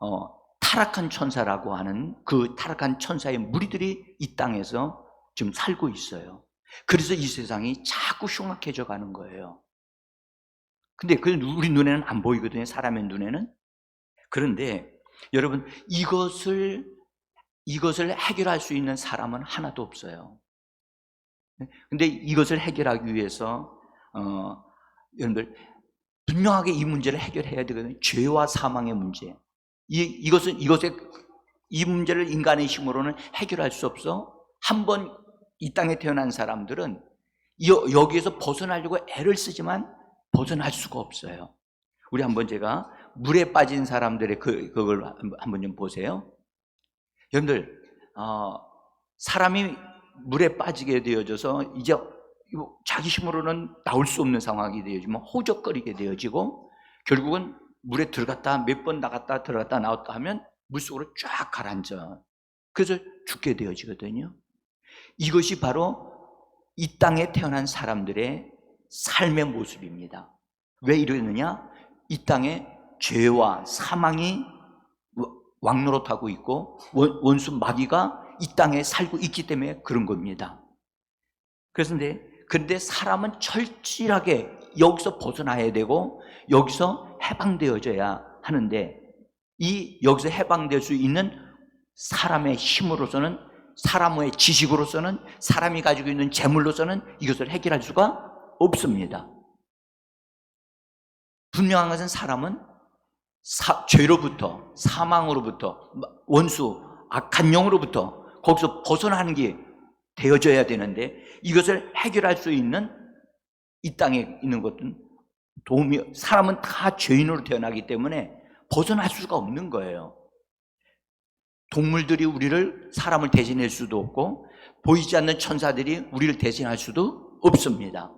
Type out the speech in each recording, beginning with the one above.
어, 타락한 천사라고 하는 그 타락한 천사의 무리들이 이 땅에서 지금 살고 있어요. 그래서 이 세상이 자꾸 흉악해져 가는 거예요. 근데 그 우리 눈에는 안 보이거든요. 사람의 눈에는. 그런데 여러분 이것을 이것을 해결할 수 있는 사람은 하나도 없어요. 근데 이것을 해결하기 위해서 어, 여러분들 분명하게 이 문제를 해결해야 되거든요. 죄와 사망의 문제. 이 이것은 이것의 이 문제를 인간의 힘으로는 해결할 수 없어. 한 번 이 땅에 태어난 사람들은 여, 여기에서 벗어나려고 애를 쓰지만 벗어날 수가 없어요. 우리 한번 제가 물에 빠진 사람들의 그 그걸 한번 좀 보세요. 여러분들 어, 사람이 물에 빠지게 되어져서 이제 자기 힘으로는 나올 수 없는 상황이 되어지면 호적거리게 되어지고 결국은 물에 들어갔다 몇 번 나갔다 들어갔다 나왔다 하면 물속으로 쫙 가라앉아. 그래서 죽게 되어지거든요. 이것이 바로 이 땅에 태어난 사람들의 삶의 모습입니다. 왜 이러느냐? 이 땅에 죄와 사망이 왕노릇하고 있고 원수 마귀가 이 땅에 살고 있기 때문에 그런 겁니다. 그런데 근데 사람은 철저하게 여기서 벗어나야 되고 여기서 해방되어져야 하는데 이 여기서 해방될 수 있는 사람의 힘으로서는 사람의 지식으로서는 사람이 가지고 있는 재물로서는 이것을 해결할 수가 없습니다. 분명한 것은 사람은 사, 죄로부터 사망으로부터 원수 악한 영으로부터 거기서 벗어나는 게 되어져야 되는데 이것을 해결할 수 있는 이 땅에 있는 것은 도움이 사람은 다 죄인으로 태어나기 때문에 벗어날 수가 없는 거예요. 동물들이 우리를 사람을 대신할 수도 없고 보이지 않는 천사들이 우리를 대신할 수도 없습니다.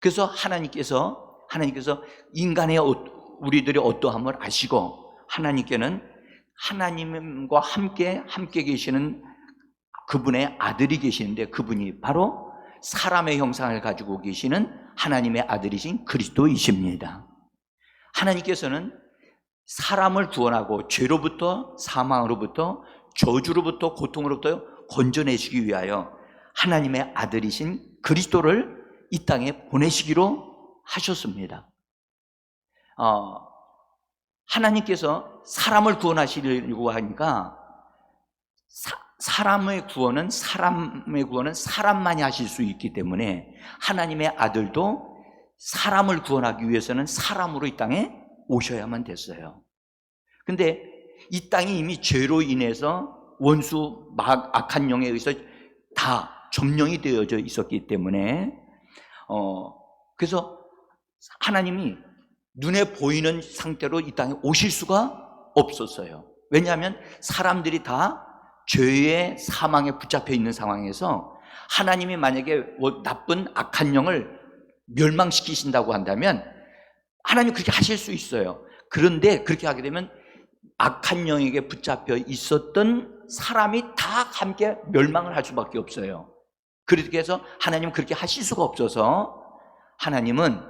그래서 하나님께서 하나님께서 인간의 어, 우리들의 어떠함을 아시고 하나님께는 하나님과 함께 함께 계시는 그분의 아들이 계시는데 그분이 바로 사람의 형상을 가지고 계시는 하나님의 아들이신 그리스도이십니다. 하나님께서는 사람을 구원하고 죄로부터 사망으로부터 저주로부터 고통으로부터 건져내시기 위하여 하나님의 아들이신 그리스도를 이 땅에 보내시기로 하셨습니다. 어, 하나님께서 사람을 구원하시려고 하니까 사, 사람의 구원은 사람의 구원은 사람만이 하실 수 있기 때문에 하나님의 아들도 사람을 구원하기 위해서는 사람으로 이 땅에 오셔야만 됐어요. 근데 이 땅이 이미 죄로 인해서 원수 막 악한 영에 의해서 다 점령이 되어져 있었기 때문에 어 그래서 하나님이 눈에 보이는 상태로 이 땅에 오실 수가 없었어요. 왜냐하면 사람들이 다 죄의 사망에 붙잡혀 있는 상황에서 하나님이 만약에 뭐 나쁜 악한 영을 멸망시키신다고 한다면 하나님 그렇게 하실 수 있어요. 그런데 그렇게 하게 되면 악한 영에게 붙잡혀 있었던 사람이 다 함께 멸망을 할 수밖에 없어요. 그렇게 해서 하나님은 그렇게 하실 수가 없어서 하나님은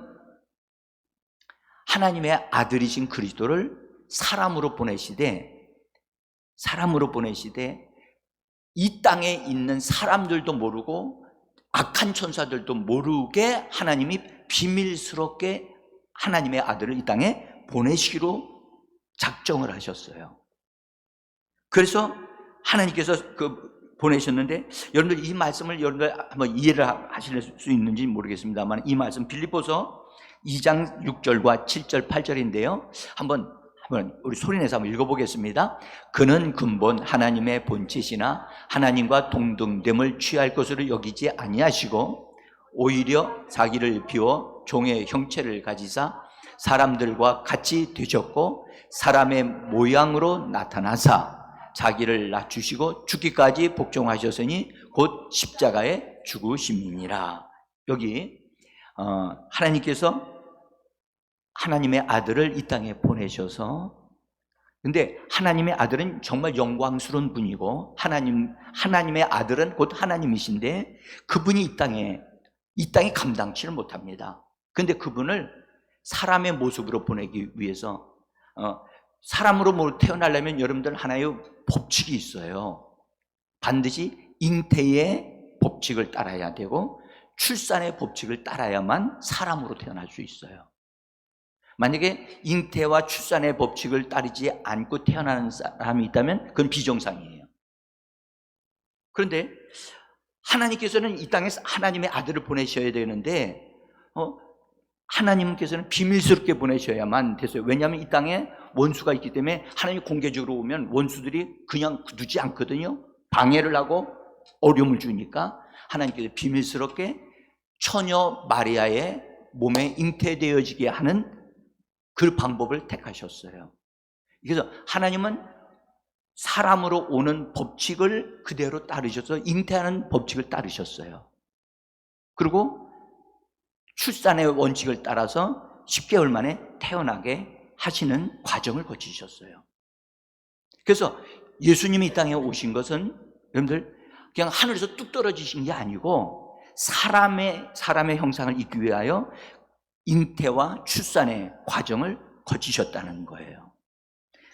하나님의 아들이신 그리스도를 사람으로 보내시되 사람으로 보내시되 이 땅에 있는 사람들도 모르고 악한 천사들도 모르게 하나님이 비밀스럽게 하나님의 아들을 이 땅에 보내시기로 작정을 하셨어요. 그래서 하나님께서 그 보내셨는데 여러분들 이 말씀을 여러분들 한번 이해를 하실 수 있는지 모르겠습니다만 이 말씀 빌립보서 2장 6절과 7절 8절인데요. 한번 우리 소리내서 한번 읽어보겠습니다. 그는 근본 하나님의 본체시나 하나님과 동등됨을 취할 것으로 여기지 아니하시고 오히려 자기를 비워 종의 형체를 가지사 사람들과 같이 되셨고 사람의 모양으로 나타나사 자기를 낮추시고 죽기까지 복종하셨으니 곧 십자가에 죽으심이니라. 여기 어, 하나님께서 하나님의 아들을 이 땅에 보내셔서 근데 하나님의 아들은 정말 영광스러운 분이고 하나님 하나님의 아들은 곧 하나님이신데 그분이 이 땅에 이 땅에 감당치를 못합니다. 근데 그분을 사람의 모습으로 보내기 위해서 어, 사람으로 뭐 태어나려면 여러분들 하나의 법칙이 있어요. 반드시 잉태의 법칙을 따라야 되고 출산의 법칙을 따라야만 사람으로 태어날 수 있어요. 만약에 잉태와 출산의 법칙을 따르지 않고 태어나는 사람이 있다면 그건 비정상이에요. 그런데 하나님께서는 이 땅에 하나님의 아들을 보내셔야 되는데 어, 하나님께서는 비밀스럽게 보내셔야만 됐어요. 왜냐하면 이 땅에 원수가 있기 때문에 하나님이 공개적으로 오면 원수들이 그냥 두지 않거든요. 방해를 하고 어려움을 주니까 하나님께서 비밀스럽게 처녀 마리아의 몸에 잉태되어지게 하는 그 방법을 택하셨어요. 그래서 하나님은 사람으로 오는 법칙을 그대로 따르셔서 잉태하는 법칙을 따르셨어요. 그리고 출산의 원칙을 따라서 10개월 만에 태어나게 하시는 과정을 거치셨어요. 그래서 예수님이 이 땅에 오신 것은 여러분들 그냥 하늘에서 뚝 떨어지신 게 아니고 사람의 사람의 형상을 입기 위하여 잉태와 출산의 과정을 거치셨다는 거예요.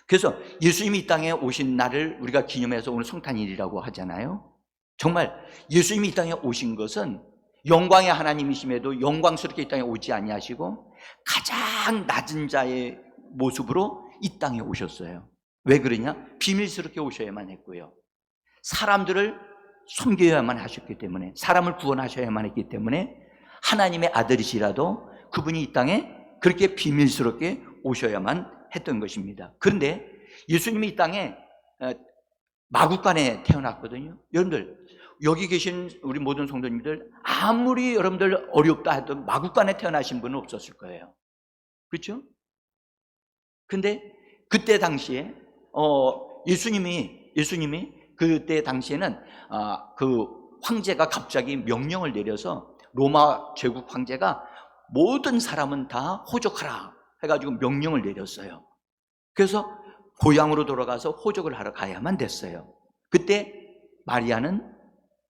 그래서 예수님이 이 땅에 오신 날을 우리가 기념해서 오늘 성탄일이라고 하잖아요. 정말 예수님이 이 땅에 오신 것은 영광의 하나님이심에도 영광스럽게 이 땅에 오지 아니하시고 가장 낮은 자의 모습으로 이 땅에 오셨어요. 왜 그러냐? 비밀스럽게 오셔야만 했고요. 사람들을 섬겨야만 하셨기 때문에 사람을 구원하셔야만 했기 때문에 하나님의 아들이시라도 그분이 이 땅에 그렇게 비밀스럽게 오셔야만 했던 것입니다. 그런데 예수님이 이 땅에 어, 마국간에 태어났거든요. 여러분들 여기 계신 우리 모든 성도님들 아무리 여러분들 어렵다 해도 마국간에 태어나신 분은 없었을 거예요. 그렇죠? 근데 그때 당시에 어 예수님이 예수님이 그때 당시에는 아, 그 황제가 갑자기 명령을 내려서 로마 제국 황제가 모든 사람은 다 호적하라 해가지고 명령을 내렸어요. 그래서 고향으로 돌아가서 호적을 하러 가야만 됐어요. 그때 마리아는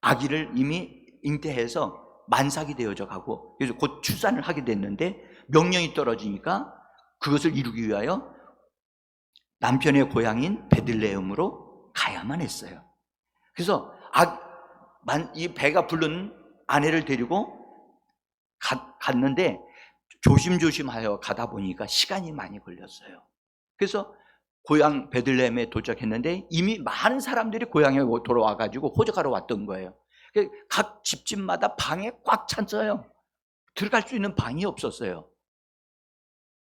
아기를 이미 잉태해서 만삭이 되어져 가고 그래서 곧 출산을 하게 됐는데 명령이 떨어지니까 그것을 이루기 위하여 남편의 고향인 베들레헴으로 가야만 했어요. 그래서 아, 이 배가 부른 아내를 데리고 가, 갔는데 조심조심하여 가다 보니까 시간이 많이 걸렸어요. 그래서 고향 베들레헴에 도착했는데 이미 많은 사람들이 고향에 돌아와 가지고 호적하러 왔던 거예요. 각 집집마다 방에 꽉 찼어요. 들어갈 수 있는 방이 없었어요.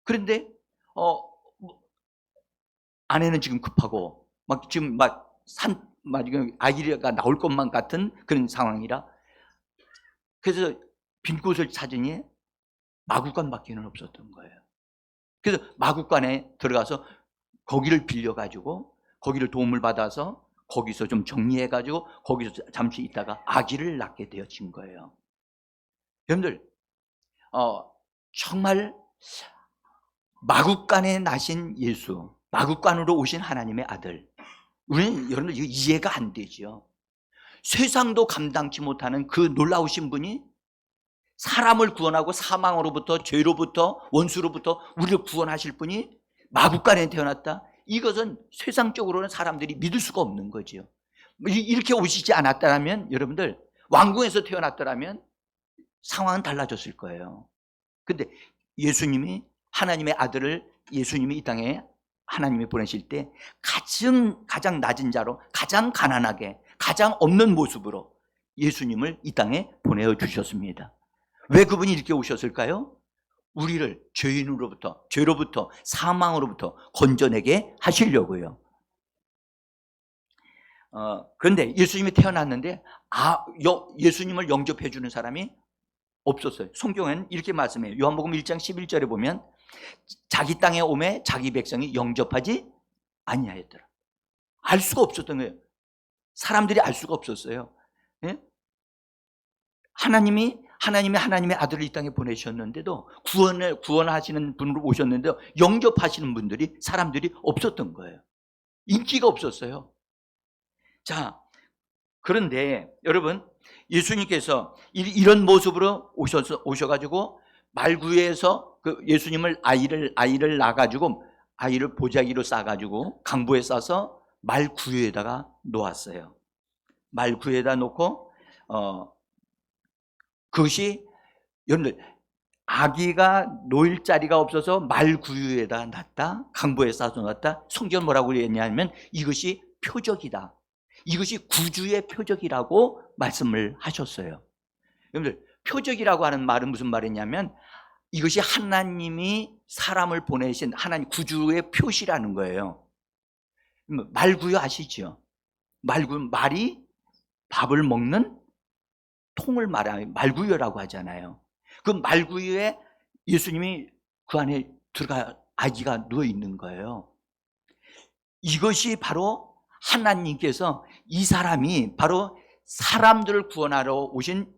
그런데 어 아내는 지금 급하고 막 지금 막산 막 지금 아기가 나올 것만 같은 그런 상황이라 그래서 빈 곳을 찾으니 마구간밖에는 없었던 거예요. 그래서 마구간에 들어가서 거기를 빌려가지고 거기를 도움을 받아서 거기서 좀 정리해가지고 거기서 잠시 있다가 아기를 낳게 되어진 거예요. 여러분들, 어, 정말 마국간에 나신 예수, 마국간으로 오신 하나님의 아들. 우리는 여러분들 이해가 안 되죠. 세상도 감당치 못하는 그 놀라우신 분이 사람을 구원하고 사망으로부터 죄로부터 원수로부터 우리를 구원하실 분이 마국간에 태어났다. 이것은 세상적으로는 사람들이 믿을 수가 없는 거죠. 이렇게 오시지 않았다면 여러분들 왕궁에서 태어났더라면 상황은 달라졌을 거예요. 근데 예수님이 하나님의 아들을 예수님이 이 땅에 하나님이 보내실 때 가장 가장 낮은 자로 가장 가난하게 가장 없는 모습으로 예수님을 이 땅에 보내어 주셨습니다. 왜 그분이 이렇게 오셨을까요? 우리를 죄인으로부터, 죄로부터, 사망으로부터 건져내게 하시려고요. 어, 그런데 예수님이 태어났는데, 아, 여, 예수님을 영접해 주는 사람이 없었어요. 성경은 이렇게 말씀해요. 요한복음 1장 11절에 보면, 자기 땅에 오매 자기 백성이 영접하지 아니하였더라. 알 수가 없었던 거예요. 사람들이 알 수가 없었어요. 예? 하나님이 하나님이 하나님의 아들을 이 땅에 보내셨는데도 구원을 구원하시는 분으로 오셨는데 영접하시는 분들이 사람들이 없었던 거예요. 인기가 없었어요. 자, 그런데 여러분 예수님께서 이런 모습으로 오셔서 오셔가지고 말구에서 그 예수님을 아이를 아이를 낳아가지고 아이를 보자기로 싸가지고 강보에 싸서 말 구유에다가 놓았어요. 말 구유에다 놓고 어 그것이 여러분들 아기가 놓일 자리가 없어서 말 구유에다 놨다 강보에 싸서 놨다 성경 뭐라고 그랬냐면 이것이 표적이다. 이것이 구주의 표적이라고 말씀을 하셨어요. 여러분들 표적이라고 하는 말은 무슨 말이냐면 이것이 하나님이 사람을 보내신 하나님 구주의 표시라는 거예요. 말구유 아시죠? 말구 말이 밥을 먹는 통을 말하면 말구유라고 하잖아요. 그 말구유에 예수님이 그 안에 들어가 아기가 누워 있는 거예요. 이것이 바로 하나님께서 이 사람이 바로 사람들을 구원하러 오신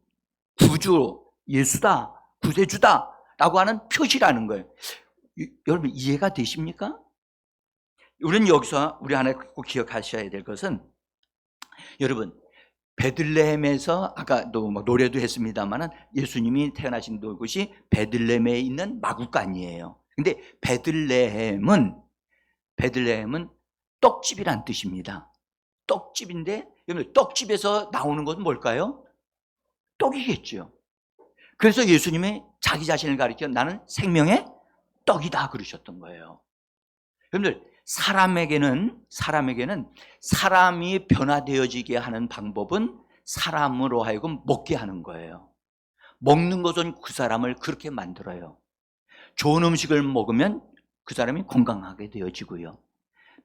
구주 예수다, 구세주다 라고 하는 표시라는 거예요. 이- 여러분 이해가 되십니까? 우리는 여기서 우리 안에 꼭 기억하셔야 될 것은 여러분 베들레헴에서 아까도 뭐 노래도 했습니다만은 예수님이 태어나신 곳이 베들레헴에 있는 마구간이에요. 근데 베들레헴은 베들레헴은 떡집이란 뜻입니다. 떡집인데 여러분 떡집에서 나오는 것은 뭘까요? 떡이겠죠. 그래서 예수님이 자기 자신을 가리켜 나는 생명의 떡이다 그러셨던 거예요. 여러분들 사람에게는 사람에게는 사람이 변화되어지게 하는 방법은 사람으로 하여금 먹게 하는 거예요. 먹는 것은 그 사람을 그렇게 만들어요. 좋은 음식을 먹으면 그 사람이 건강하게 되어지고요.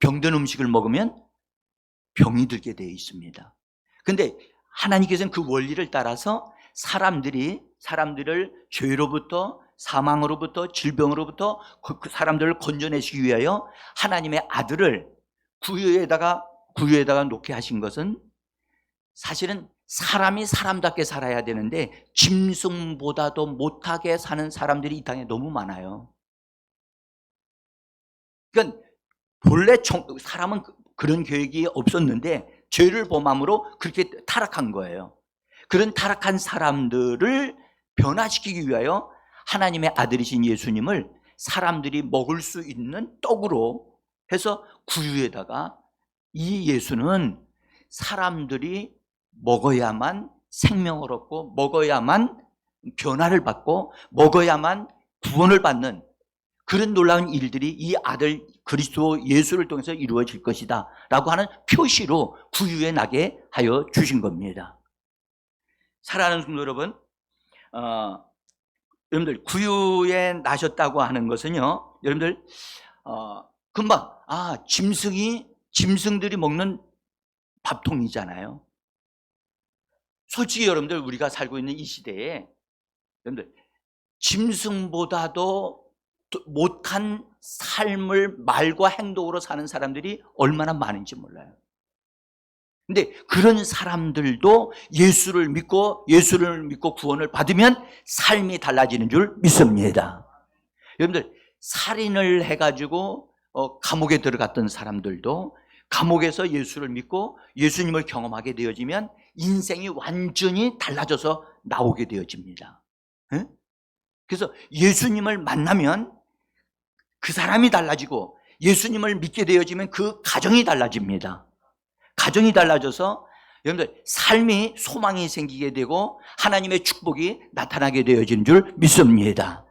병든 음식을 먹으면 병이 들게 되어 있습니다. 근데 하나님께서는 그 원리를 따라서 사람들이 사람들을 죄로부터 사망으로부터 질병으로부터 그- 그 사람들을 건져내시기 위하여 하나님의 아들을 구유에다가 구유에다가 놓게 하신 것은 사실은 사람이 사람답게 살아야 되는데 짐승보다도 못하게 사는 사람들이 이 땅에 너무 많아요. 그러니까 본래 정- 사람은 그- 그런 계획이 없었는데 죄를 범함으로 그렇게 타락한 거예요. 그런 타락한 사람들을 변화시키기 위하여 하나님의 아들이신 예수님을 사람들이 먹을 수 있는 떡으로 해서 구유에다가 이 예수는 사람들이 먹어야만 생명을 얻고 먹어야만 변화를 받고 먹어야만 구원을 받는 그런 놀라운 일들이 이 아들 그리스도 예수를 통해서 이루어질 것이다 라고 하는 표시로 구유에 나게 하여 주신 겁니다. 사랑하는 성도 여러분, 어, 여러분들 구유에 나셨다고 하는 것은요, 여러분들 어, 금방 아 짐승이 짐승들이 먹는 밥통이잖아요. 솔직히 여러분들 우리가 살고 있는 이 시대에 여러분들 짐승보다도 더 못한 삶을 말과 행동으로 사는 사람들이 얼마나 많은지 몰라요. 근데 그런 사람들도 예수를 믿고 예수를 믿고 구원을 받으면 삶이 달라지는 줄 믿습니다. 여러분들 살인을 해가지고 어, 감옥에 들어갔던 사람들도 감옥에서 예수를 믿고 예수님을 경험하게 되어지면 인생이 완전히 달라져서 나오게 되어집니다. 예? 그래서 예수님을 만나면 그 사람이 달라지고 예수님을 믿게 되어지면 그 가정이 달라집니다. 가정이 달라져서 여러분들 삶이 소망이 생기게 되고 하나님의 축복이 나타나게 되어지는 줄 믿습니다.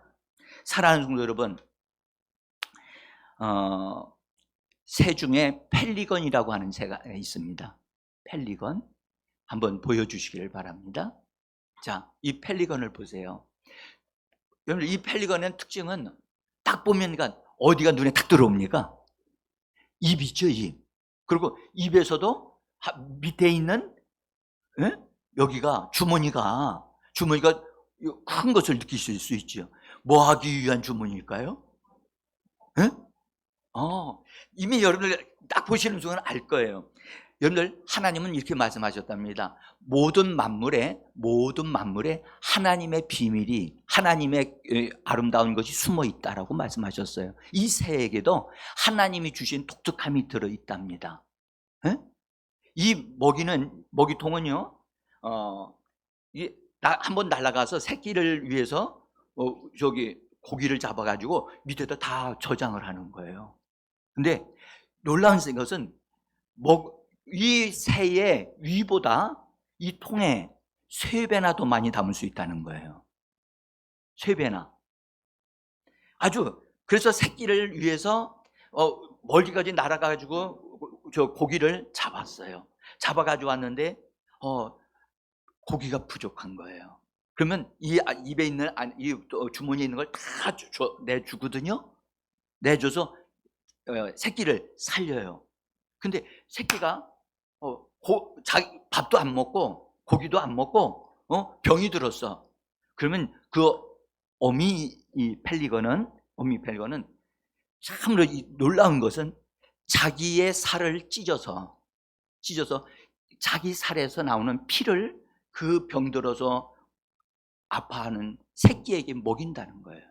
사랑하는 성도 여러분, 어, 새 중에 펠리건이라고 하는 새가 있습니다. 펠리건 한번 보여주시기를 바랍니다. 자, 이 펠리건을 보세요. 여러분 이 펠리건의 특징은 딱 보면 그러니까 어디가 눈에 탁 들어옵니까? 입이죠, 입. 그리고 입에서도 하- 밑에 있는 예? 여기가 주머니가 주머니가 큰 것을 느끼실 수 있죠. 뭐 하기 위한 주머니일까요? 예? 어, 이미 여러분들 딱 보시는 순간 알 거예요. 여러분들 하나님은 이렇게 말씀하셨답니다. 모든 만물에 모든 만물에 하나님의 비밀이 하나님의 에, 아름다운 것이 숨어 있다라고 말씀하셨어요. 이 새에게도 하나님이 주신 독특함이 들어 있답니다. 예? 이 먹이는 먹이통은요. 어, 나- 한번 날아가서 새끼를 위해서 어, 저기 고기를 잡아가지고 밑에다 다 저장을 하는 거예요. 근데 놀라운 것은 먹, 이 새의 위보다 이 통에 세 배나 더 많이 담을 수 있다는 거예요. 세 배나. 아주 그래서 새끼를 위해서 어, 멀리까지 날아가가지고 저 고기를 잡았어요. 잡아가지고 왔는데 어, 고기가 부족한 거예요. 그러면 이 아- 입에 있는 안- 이또 주머니에 있는 걸 다 내주거든요. 내줘서 어, 새끼를 살려요. 근데 새끼가 어, 고, 자기 밥도 안 먹고 고기도 안 먹고 어, 병이 들었어. 그러면 그 어미 이 펠리건은 어미 펠리건은 참으로 이 놀라운 것은 자기의 살을 찢어서 찢어서 자기 살에서 나오는 피를 그 병들어서 아파하는 새끼에게 먹인다는 거예요.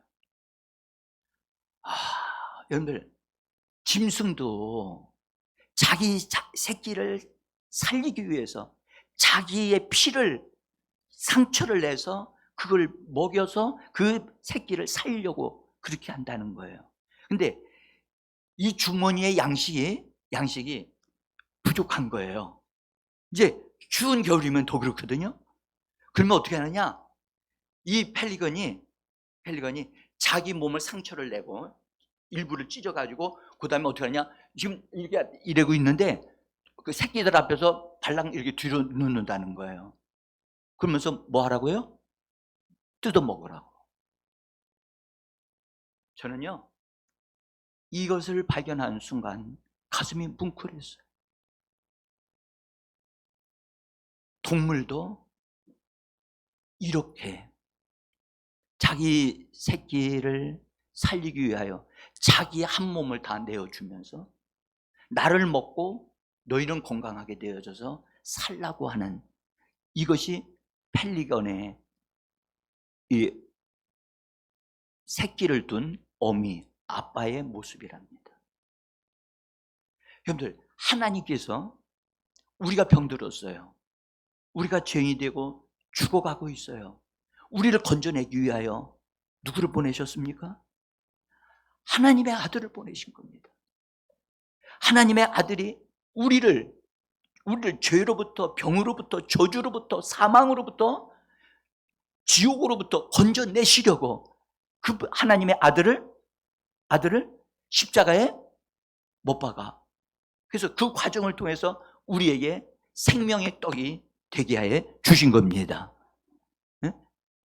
아, 여러분들 짐승도 자기 자- 새끼를 살리기 위해서 자기의 피를 상처를 내서 그걸 먹여서 그 새끼를 살리려고 그렇게 한다는 거예요. 근데 이 주머니의 양식이 양식이 부족한 거예요. 이제 추운 겨울이면 더 그렇거든요. 그러면 어떻게 하느냐? 이 펠리건이 펠리건이 자기 몸을 상처를 내고 일부를 찢어 가지고 그 다음에 어떻게 하냐? 지금 이게 이러고 있는데 그 새끼들 앞에서 발랑 이렇게 뒤로 눕는다는 거예요. 그러면서 뭐 하라고요? 뜯어 먹으라고. 저는요 이것을 발견한 순간 가슴이 뭉클했어요. 동물도 이렇게 자기 새끼를 살리기 위하여 자기 한 몸을 다 내어주면서 나를 먹고 너희는 건강하게 되어져서 살라고 하는 이것이 펠리건의 이 새끼를 둔 어미, 아빠의 모습이랍니다. 여러분들, 하나님께서 우리가 병들었어요. 우리가 죄인이 되고 죽어가고 있어요. 우리를 건져내기 위하여 누구를 보내셨습니까? 하나님의 아들을 보내신 겁니다. 하나님의 아들이 우리를 우리를 죄로부터 병으로부터 저주로부터 사망으로부터 지옥으로부터 건져내시려고 그 하나님의 아들을 아들을 십자가에 못 박아. 그래서 그 과정을 통해서 우리에게 생명의 떡이 되게 하여 주신 겁니다. 응?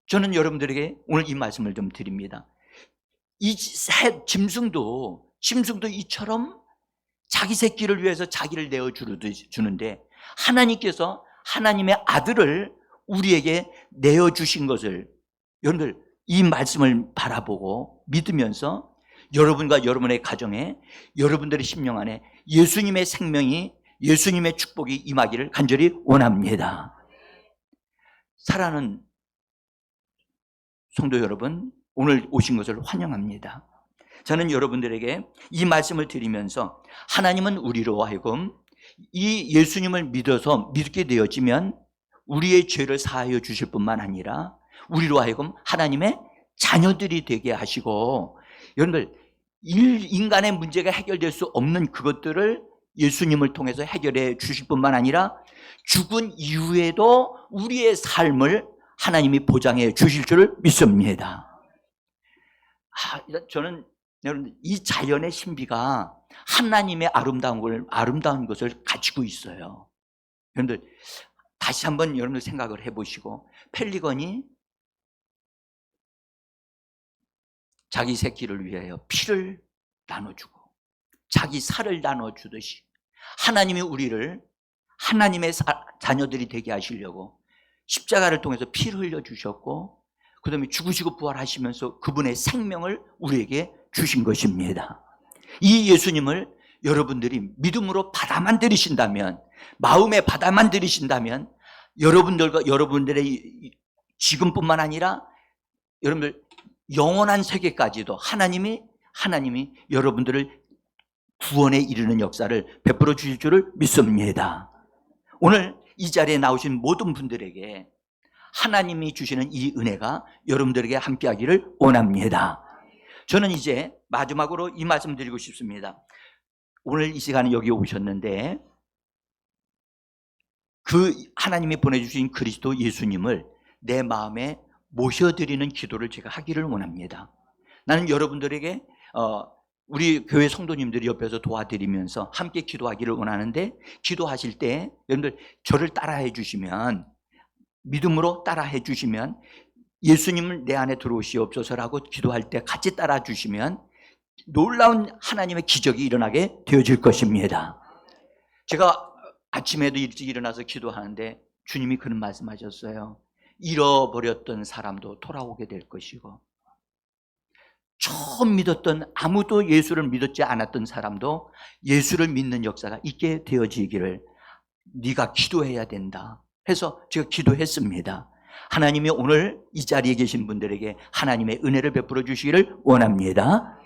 저는 여러분들에게 오늘 이 말씀을 좀 드립니다. 이 새, 짐승도 짐승도 이처럼 자기 새끼를 위해서 자기를 내어 주는데 하나님께서 하나님의 아들을 우리에게 내어 주신 것을 여러분들 이 말씀을 바라보고 믿으면서 여러분과 여러분의 가정에 여러분들의 심령 안에 예수님의 생명이 예수님의 축복이 임하기를 간절히 원합니다. 사랑하는 성도 여러분, 오늘 오신 것을 환영합니다. 저는 여러분들에게 이 말씀을 드리면서 하나님은 우리로 하여금 이 예수님을 믿어서 믿게 되어지면 우리의 죄를 사하여 주실 뿐만 아니라 우리로 하여금 하나님의 자녀들이 되게 하시고 여러분들 일, 인간의 문제가 해결될 수 없는 그것들을 예수님을 통해서 해결해 주실 뿐만 아니라 죽은 이후에도 우리의 삶을 하나님이 보장해 주실 줄을 믿습니다. 아, 저는 여러분 이 자연의 신비가 하나님의 아름다운 걸 아름다운 것을 가지고 있어요. 여러분들 다시 한번 여러분들 생각을 해보시고 펠리건이 자기 새끼를 위하여 피를 나눠주고 자기 살을 나눠주듯이 하나님이 우리를 하나님의 사, 자녀들이 되게 하시려고 십자가를 통해서 피를 흘려주셨고 그 다음에 죽으시고 부활하시면서 그분의 생명을 우리에게 주신 것입니다. 이 예수님을 여러분들이 믿음으로 받아만 들이신다면 마음에 받아만 들이신다면 여러분들과 여러분들의 지금뿐만 아니라 여러분들 영원한 세계까지도 하나님이 하나님이 여러분들을 구원에 이르는 역사를 베풀어 주실 줄을 믿습니다. 오늘 이 자리에 나오신 모든 분들에게 하나님이 주시는 이 은혜가 여러분들에게 함께하기를 원합니다. 저는 이제 마지막으로 이 말씀 드리고 싶습니다. 오늘 이 시간에 여기 오셨는데 그 하나님이 보내주신 그리스도 예수님을 내 마음에 모셔드리는 기도를 제가 하기를 원합니다. 나는 여러분들에게 어, 우리 교회 성도님들이 옆에서 도와드리면서 함께 기도하기를 원하는데 기도하실 때 여러분들 저를 따라해 주시면 믿음으로 따라해 주시면 예수님을 내 안에 들어오시옵소서라고 기도할 때 같이 따라 주시면 놀라운 하나님의 기적이 일어나게 되어질 것입니다. 제가 아침에도 일찍 일어나서 기도하는데 주님이 그런 말씀하셨어요. 잃어버렸던 사람도 돌아오게 될 것이고 처음 믿었던 아무도 예수를 믿었지 않았던 사람도 예수를 믿는 역사가 있게 되어지기를 네가 기도해야 된다 해서 제가 기도했습니다. 하나님이 오늘 이 자리에 계신 분들에게 하나님의 은혜를 베풀어 주시기를 원합니다.